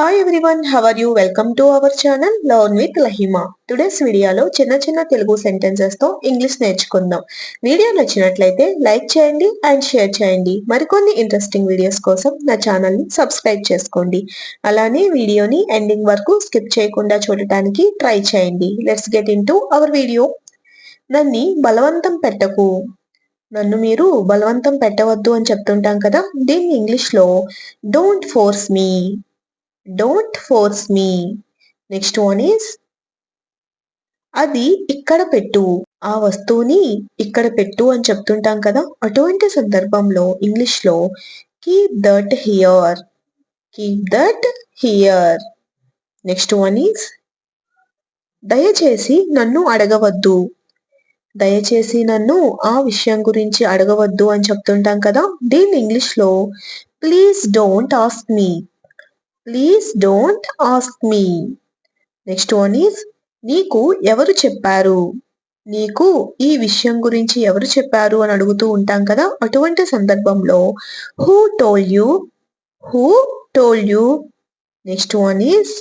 Hi everyone how are you welcome to our channel learn with Lahima today's వీడియోలో చిన్న చిన్న తెలుగు సెంటెన్సెస్తో English నేర్చుకుందాం. వీడియో నచ్చినట్లయితే లైక్ చేయండి అండ్ షేర్ చేయండి. మరికొన్ని ఇంట్రెస్టింగ్ వీడియోస్ కోసం నా ఛానల్ని సబ్స్క్రైబ్ చేసుకోండి. అలానే వీడియోని ఎండింగ్ వరకు స్కిప్ చేయకుండా చూడటానికి ట్రై చేయండి. Let's get into our video నన్ను బలవంతం పెట్టకు. నన్ను మీరు బలవంతం పెట్టవద్దు అని చెప్తుంటాం కదా? దీన్ని ఇంగ్లీష్లో don't force me don't force me next one is అది ఇక్కడ పెట్టు. ఆ వస్తువుని ఇక్కడ పెట్టు అని చెప్తుంటాం కదా? అటువంటి సందర్భంలో ఇంగ్లీష్లో keep that here keep that here next one is దయచేసి నన్ను అడగవద్దు. దయచేసి నన్ను ఆ విషయం గురించి అడగవద్దు అని చెప్తుంటాం కదా? దీన్ని ఇంగ్లీష్లో please don't ask me please don't ask me next one is నీకు ఎవరు చెప్పారు? నీకు ఈ విషయం గురించి ఎవరు చెప్పారు అని అడుగుతూ ఉంటాం కదా అటువంటి సందర్భంలో who told you who told you next one is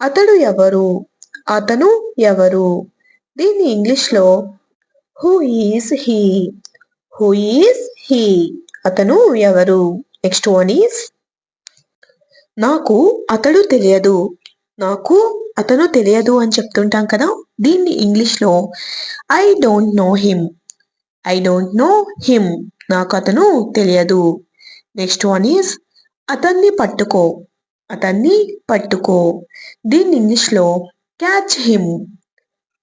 అతడు ఎవరు? అతను ఎవరు? దీన్ని ఇంగ్లీష్లో who is he who is he అతను ఎవరు? నెక్స్ట్ వన్ ఈస్ నాకు అతడు తెలియదు. నాకు అతను తెలియదు అని చెప్తుంటాం కదా? దీన్ని ఇంగ్లీష్లో I don't know him I don't know him నాకు అతను తెలియదు. నెక్స్ట్ వన్ ఈస్ అతన్ని పట్టుకో. అతన్ని పట్టుకో. దీన్ని ఇంగ్లీష్లో క్యాచ్ హిమ్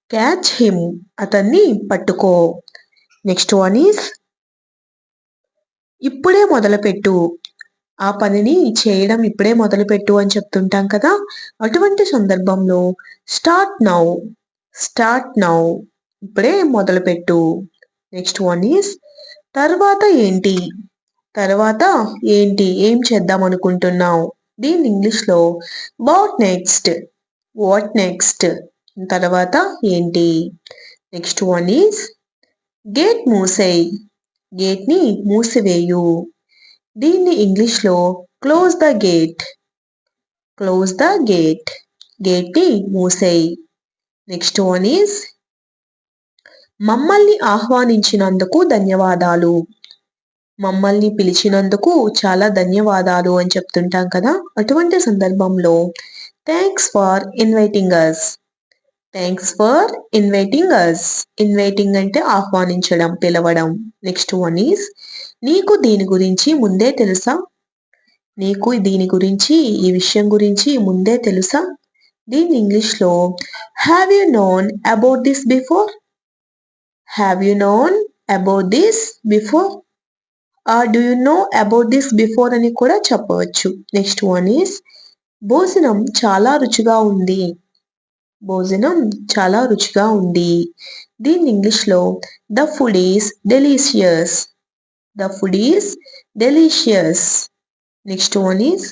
క్యాచ్ హిమ్ అతన్ని పట్టుకో. నెక్స్ట్ వన్ ఈస్ ఇప్పుడే మొదలుపెట్టు. ఆ పనిని చేయడం ఇప్పుడే మొదలుపెట్టు అని చెప్తుంటాం కదా. అటువంటి సందర్భంలో స్టార్ట్ నౌ స్టార్ట్ నౌ ఇప్పుడే మొదలుపెట్టు. నెక్స్ట్ వన్ ఈస్ తర్వాత ఏంటి? తర్వాత ఏంటి? ఏం చేద్దాం అనుకుంటున్నావు? దీని ఇంగ్లీష్లో వాట్ నెక్స్ట్ వాట్ నెక్స్ట్ తర్వాత ఏంటి? నెక్స్ట్ వన్ ఈస్ గేట్ మూసేయ్. గేట్ని మూసివేయు. దీన్ని ఇంగ్లీష్లో close the gate. Close the gate. గేట్ని next one is మమ్మల్ని ఆహ్వానించినందుకు ధన్యవాదాలు. మమ్మల్ని పిలిచినందుకు చాలా ధన్యవాదాలు అని చెప్తుంటాం కదా? అటువంటి సందర్భంలో thanks for inviting us thanks for inviting us inviting అంటే ఆహ్వానించడం పిలవడం. నెక్స్ట్ వన్ ఈస్ నీకు దీని గురించి ముందే తెలుసా? నీకు దీని గురించి ఈ విషయం గురించి ముందే తెలుసా? దీన్ని ఇంగ్లీష్లో have you known about this before have you known about this before or do you know about this before అని కూడా చెప్పవచ్చు. నెక్స్ట్ వన్ ఈస్ భోజనం చాలా రుచిగా ఉంది. భోజనం చాలా రుచిగా ఉంది దీన్ని ఇంగ్లీష్లో the food is delicious. The food is delicious. Next one is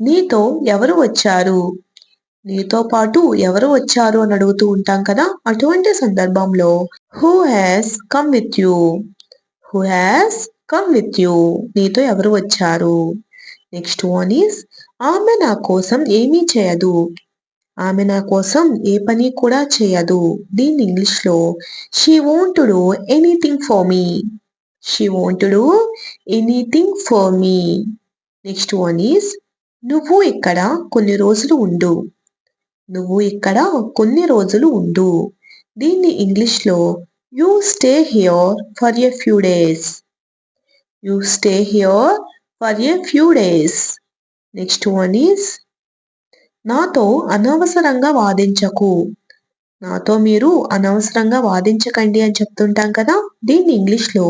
నీతో ఎవరు వచ్చారు? నీతో పాటు ఎవరు వచ్చారు అని అడుగుతూ ఉంటాం కదా అటువంటి సందర్భంలో who has come with you who has come with you నీతో ఎవరు వచ్చారు? నెక్స్ట్ వన్ ఈస్ ఆమె నా కోసం ఏమీ చేయదు. ఆమె నా కోసం ఏ పని కూడా చేయదు. దీన్ని ఇంగ్లీష్లో she won't do anything for me she won't do anything for me next one is నువ్వు ఇక్కడ కొన్ని రోజులు ఉండు. నువ్వు ఇక్కడ కొన్ని రోజులు ఉండు. దీన్ని ఇంగ్లీష్లో you stay here for a few days you stay here for a few days next one is నాతో అనవసరంగా వాదించకు. నాతో మీరు అనవసరంగా వాదించకండి అని చెప్తుంటాం కదా? దీన్ని ఇంగ్లీష్లో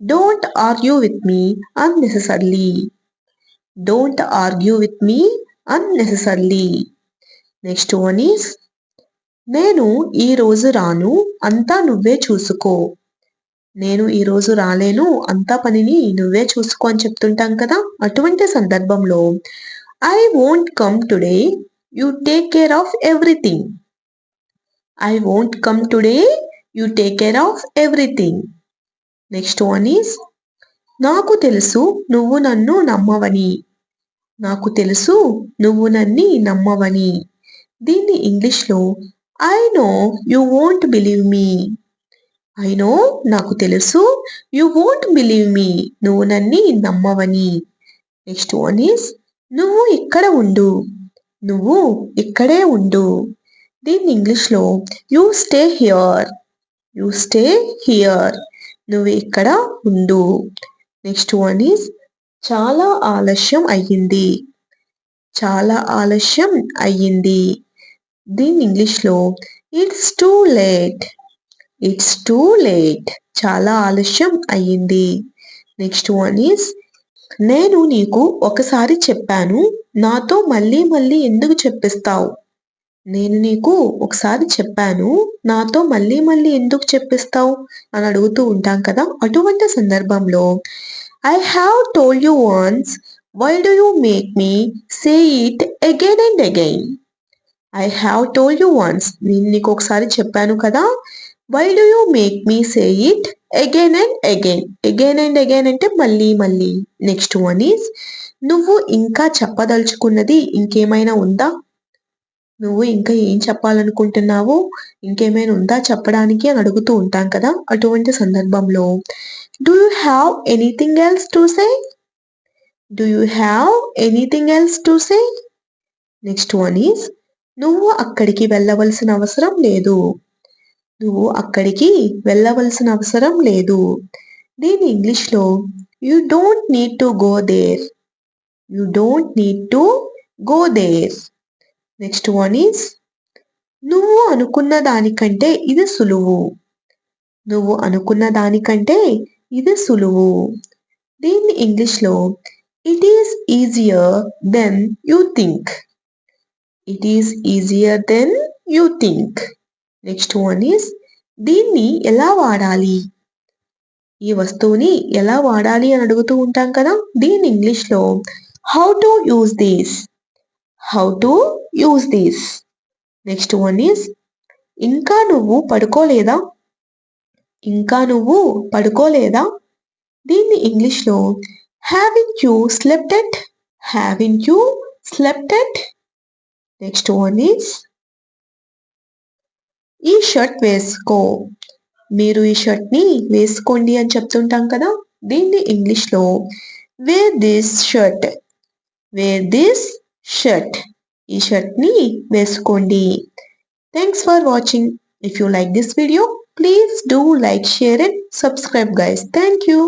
don't argue with me unnecessarily don't argue with me unnecessarily next one is నేను ఈ రోజు రాను అంతా నువ్వే చూసుకో. నేను ఈరోజు రాలేను అంతా పనిని నువ్వే చూసుకో అని చెప్తుంటాం కదా? అటువంటి సందర్భంలో I won't come today you take care of everything I won't come today you take care of everything next one is నాకు తెలుసు నువ్వు నన్ను నమ్మవని. నాకు తెలుసు నువ్వు నన్ని నమ్మవని. దీన్ని ఇంగ్లీష్లో I know you won't believe me I know నాకు తెలుసు యు వోంట్ బిలీవ్ మీ నువ్వు నన్ని నమ్మవని. నెక్స్ట్ వన్ ఈస్ నువ్వు ఇక్కడ ఉండు. నువ్వు ఇక్కడే ఉండు. దీన్ని ఇంగ్లీష్లో you stay here. You stay here. నువ్వు ఇక్కడ ఉండు. నెక్స్ట్ వన్ ఈస్ చాలా ఆలస్యం అయ్యింది. చాలా ఆలస్యం అయ్యింది. దీని ఇంగ్లీష్లో it's too late. It's too late. చాలా ఆలస్యం అయ్యింది. నెక్స్ట్ వన్ ఈస్ నేను నీకు ఒకసారి చెప్పాను నాతో మళ్ళీ మళ్ళీ ఎందుకు చెప్పిస్తావు? నేను నీకు ఒకసారి చెప్పాను నాతో మళ్ళీ మళ్ళీ ఎందుకు చెప్పిస్తావు? అని అడుగుతూ ఉంటాం కదా అటువంటి సందర్భంలో I have told you once why do you make me say it again and again I have told you once నేను నీకు ఒకసారి చెప్పాను కదా why do you make me say it again and again again and again అంటే మళ్ళీ మళ్ళీ. Next one is నువ్వు ఇంకా చెప్పదలుచుకున్నది ఇంకేమైనా ఉందా? నువ్వు ఇంకా ఏం చెప్పాలనుకుంటున్నావు? ఇంకేమైనా ఉందా చెప్పడానికి? అని అడుగుతూ ఉంటాం కదా అటువంటి సందర్భంలో. Do you have anything else to say do you have anything else to say next one is నువ్వు అక్కడికి వెళ్ళవలసిన అవసరం లేదు. నువ్వు అక్కడికి వెళ్ళవలసిన అవసరం లేదు. దీని ఇంగ్లీష్లో you don't need to go there you don't need to go there next one is నువ్వు అనుకున్న దానికంటే ఇది సులువు. నువ్వు అనుకున్న దానికంటే ఇది సులువు. దీన్ని ఇంగ్లీష్లో it is easier than you think it is easier than you think next one is దీన్ని ఎలా వాడాలి? ఈ వస్తువుని ఎలా వాడాలి అని అడుగుతూ ఉంటాం కదా దీన్ని ఇంగ్లీష్లో how to use this how to use this next one is ఇంకా నువ్వు పడుకోలేదా? ఇంకా నువ్వు పడుకోలేదా? దీన్ని ఇంగ్లీష్లో haven't you slept yet haven't you slept yet next one is ఈ షర్ట్ వేసుకో. మీరు ఈ షర్ట్ని వేసుకోండి అని చెప్తుంటాం కదా? దీన్ని ఇంగ్లీష్లో wear this shirt wear this shirt ఈ షర్ట్ని వేసుకోండి. Thanks for watching if you like this video please do like share and subscribe guys thank you